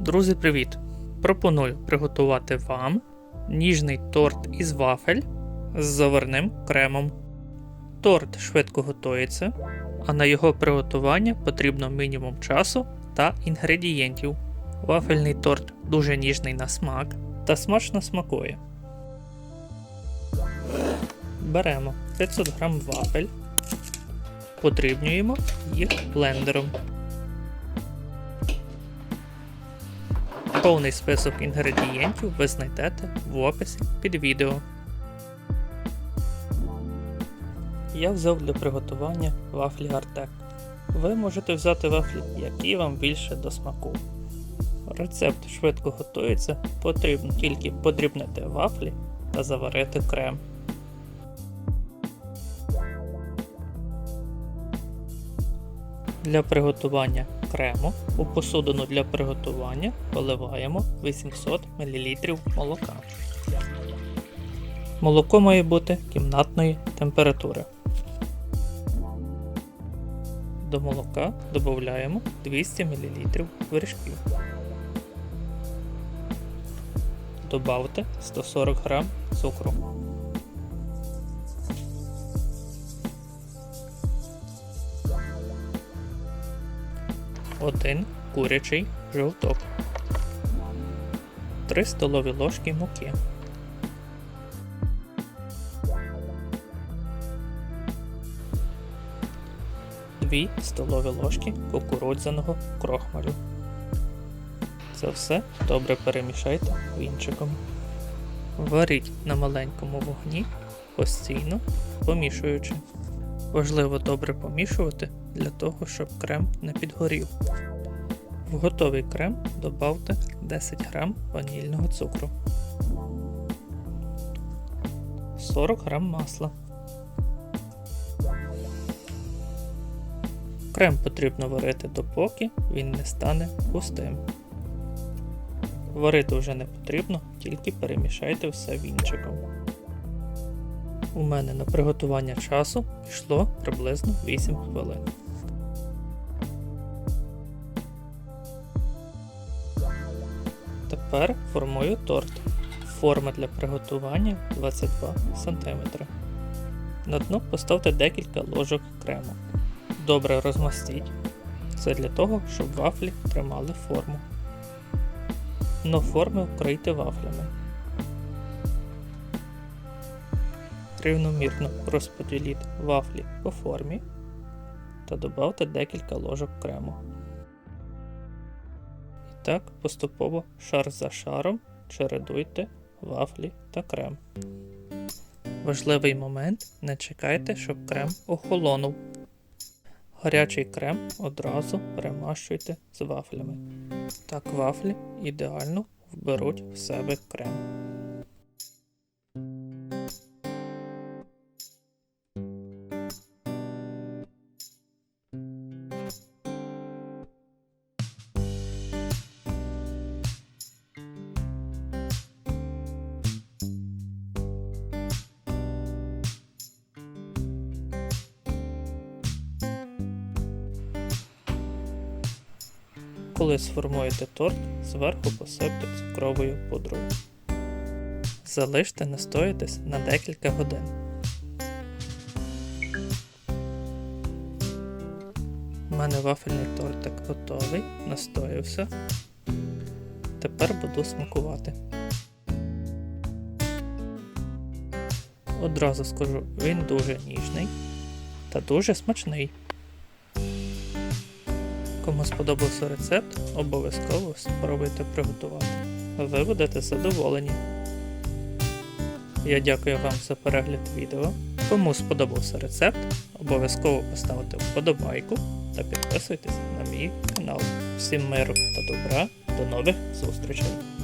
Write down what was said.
Друзі, привіт! Пропоную приготувати вам ніжний торт із вафель з заварним кремом. Торт швидко готується, а на його приготування потрібно мінімум часу та інгредієнтів. Вафельний торт дуже ніжний на смак та смачно смакує. Беремо 500 г вафель, подрібнюємо їх блендером. Повний список інгредієнтів ви знайдете в описі під відео. Я взяв для приготування вафлі Артек. Ви можете взяти вафлі, які вам більше до смаку. Рецепт швидко готується, потрібно тільки подрібнити вафлі та заварити крем. Для приготування крему у посудину для приготування поливаємо 800 мл молока. Молоко має бути кімнатної температури. До молока додаємо 200 мл вершків. Добавте 140 г цукру. Один курячий жовток, 3 столові ложки муки, Дві столові ложки кукурудзяного крохмалю. Це все добре перемішайте вінчиком. Варіть на маленькому вогні, постійно помішуючи. Важливо добре помішувати для того, щоб крем не підгорів. В готовий крем додавте 10 г ванільного цукру, 40 г масла. Крем потрібно варити допоки він не стане густим. Варити вже не потрібно, тільки перемішайте все вінчиком. У мене на приготування часу пішло приблизно 8 хвилин. Тепер формую торт. Форма для приготування 22 см. На дно поставте декілька ложок крему. Добре розмастіть. Це для того, щоб вафлі тримали форму. Дно форми вкрийте вафлями. Рівномірно розподіліть вафлі по формі та додавте декілька ложок крему. І так поступово шар за шаром чередуйте вафлі та крем. Важливий момент не чекайте, щоб крем охолонув. Гарячий крем одразу перемащуйте з вафлями. Так вафлі ідеально вберуть в себе крем. Коли сформуєте торт, зверху посипте цукровою пудрою. Залиште настоятись на декілька годин. У мене вафельний тортик готовий, настоявся. Тепер буду смакувати. Одразу скажу, він дуже ніжний та дуже смачний. Кому сподобався рецепт, обов'язково спробуйте приготувати. Ви будете задоволені. Я дякую вам за перегляд відео. Кому сподобався рецепт, обов'язково поставте вподобайку та підписуйтесь на мій канал. Всім миру та добра, до нових зустрічей!